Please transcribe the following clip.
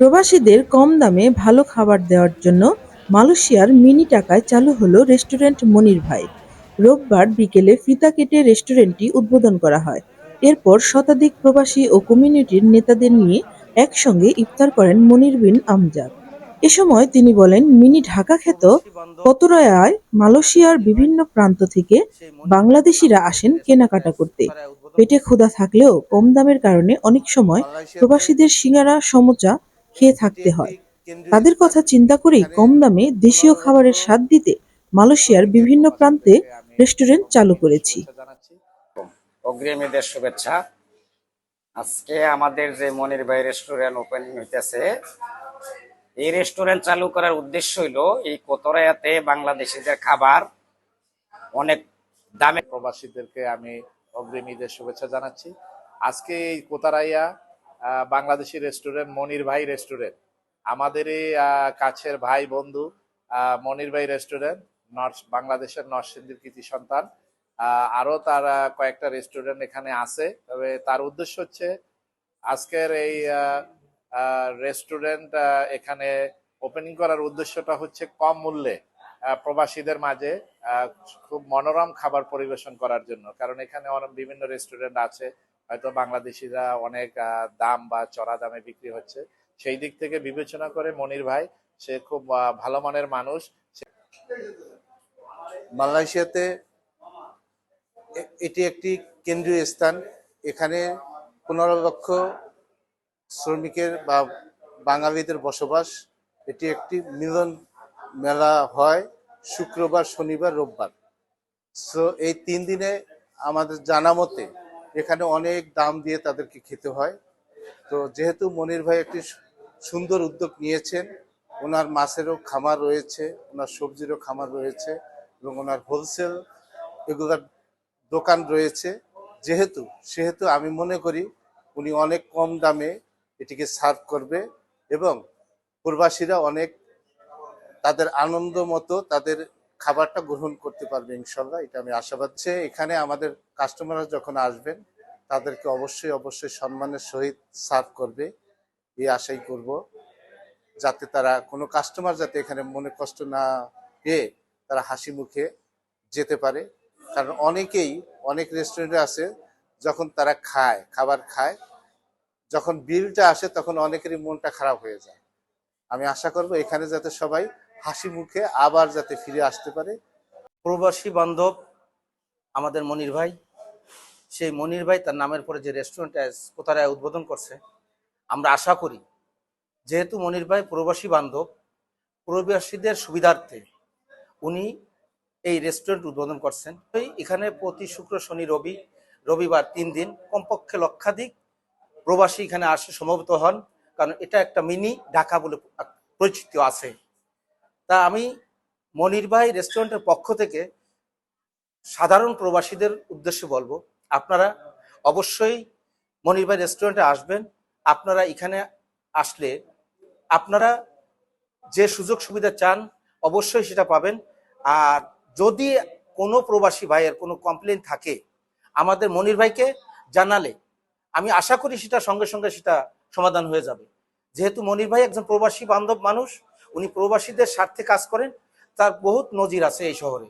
প্রবাসীদের কম দামে ভালো খাবার দেওয়ার জন্য মালয়েশিয়ার মিনি টাকায় চালু হলো রেস্টুরেন্ট মনির ভাই। রোববার বিকেলে ফিতা কেটে রেস্টুরেন্টটি উদ্বোধন করা হয়। এরপর শতাধিক প্রবাসী ও কমিউনিটির নেতাদের নিয়ে একসঙ্গে ইফতার করেন মনির বিন আমজাদ। এ সময় তিনি বলেন, মিনি ঢাকা খ্যাত কতরয়ায় মালয়েশিয়ার বিভিন্ন প্রান্ত থেকে বাংলাদেশিরা আসেন কেনাকাটা করতে। পেটে ক্ষুধা থাকলেও কম দামের কারণে অনেক সময় প্রবাসীদের সিঙ্গারা, সমোচা খেয়ে থাকতে হয়। তাদের কথা চিন্তা করেই কম দামে দেশীয় খাবারের স্বাদ দিতে মালয়েশিয়ার বিভিন্ন প্রান্তে রেস্টুরেন্ট চালু করেছি। অগ্রিম ঈদের শুভেচ্ছা। আজকে আমাদের যে মনির ভাই রেস্টুরেন্ট ওপেনিং হইতেছে এই রেস্টুরেন্ট চালু করার উদ্দেশ্য হইল এই কোতরায়াতে বাংলাদেশিদের খাবার অনেক দামে প্রবাসীদেরকে আমি অগ্রিম ঈদের শুভেচ্ছা জানাচ্ছি। আজকে এই কোতারাইয়া বাংলাদেশি রেস্টুরেন্ট মনির ভাই রেস্টুরেন্ট আমাদের এই আহ, কাছের ভাই বন্ধু মনির ভাই রেস্টুরেন্ট নর্থ বাংলাদেশের নরসিংদীর কৃতি সন্তান। আহ, আরও তার কয়েকটা রেস্টুরেন্ট এখানে আছে। তবে তার উদ্দেশ্য হচ্ছে আজকের এই রেস্টুরেন্ট এখানে ওপেনিং করার উদ্দেশ্যটা হচ্ছে কম মূল্যে প্রবাসীদের মাঝে খুব মনোরম খাবার পরিবেশন করার জন্য। কারণ এখানে অনেক বিভিন্ন রেস্টুরেন্ট আছে। হয়তো বাংলাদেশিরা অনেক দাম বা চড়া দামে বিক্রি হচ্ছে। সেই দিক থেকে বিবেচনা করে মনির ভাই, সে খুব ভালো মানের মানুষ। মালয়েশিয়াতে এটি একটি কেন্দ্রীয় স্থান। এখানে পনেরো লক্ষ শ্রমিকের বা বাঙালিদের বসবাস। এটি একটি মিলন মেলা হয় শুক্রবার, শনিবার, রোববার। সো, এই তিন দিনে আমাদের জানা মতে এখানে অনেক দাম দিয়ে তাদেরকে খেতে হয়। তো যেহেতু মনির ভাই একটি সুন্দর উদ্যোগ নিয়েছেন, ওনার মাছেরও খামার রয়েছে, ওনার সবজিরও খামার রয়েছে এবং ওনার হোলসেল এগুলার দোকান রয়েছে। যেহেতু, সেহেতু আমি মনে করি উনি অনেক কম দামে এটিকে সার্ভ করবে এবং প্রবাসীরা অনেক তাদের আনন্দ মতো তাদের খাবারটা গ্রহণ করতে পারবে ইনশাল্লাহ, এটা আমি আশাবাদ। যে এখানে আমাদের কাস্টমাররা যখন আসবেন তাদেরকে অবশ্যই অবশ্যই সম্মানের সহিত সার্ভ করবে। এই আশাই করব যাতে তারা কোনো কাস্টমার যাতে এখানে মনে কষ্ট না পেয়ে তারা হাসি মুখে যেতে পারে। কারণ অনেকেই, অনেক রেস্টুরেন্টে আছে যখন তারা খায়, খাবার খায়, যখন বিলটা আসে তখন অনেকেরই মনটা খারাপ হয়ে যায়। আমি আশা করব এখানে যাতে সবাই হাসি মুখে আবার যাতে ফিরে আসতে পারে। প্রবাসী বান্ধব আমাদের মনির ভাই সেই মনির ভাই তার নামের পরে যে রেস্টুরেন্ট কোথায় উদ্বোধন করছে, আমরা আশা করি যেহেতু মনির ভাই প্রবাসী বান্ধব, প্রবাসীদের সুবিধার্থে উনি এই রেস্টুরেন্ট উদ্বোধন করছেন। এখানে প্রতি শুক্র, শনি, রবি, রবিবার তিন দিন কমপক্ষে লক্ষাধিক প্রবাসী এখানে আসে, সমবেত হন, কারণ এটা একটা মিনি ঢাকা বলে পরিচিত আছে। তা আমি মনির ভাই রেস্টুরেন্টের পক্ষ থেকে সাধারণ প্রবাসীদের উদ্দেশ্যে বলব আপনারা অবশ্যই মনির ভাই রেস্টুরেন্টে আসবেন। আপনারা এখানে আসলে আপনারা যে সুযোগ সুবিধা চান, অবশ্যই সেটা পাবেন। আর যদি কোনো প্রবাসী ভাইয়ের কোনো কমপ্লেন থাকে, আমাদের মনির ভাইকে জানালে। আমি আশা করি সেটা সঙ্গে সঙ্গে সেটা সমাধান হয়ে যাবে। যেহেতু মনির ভাই একজন প্রবাসী বান্ধব মানুষ, উনি প্রবাসীদের স্বার্থে কাজ করেন, তার বহুত নজির আছে এই শহরে।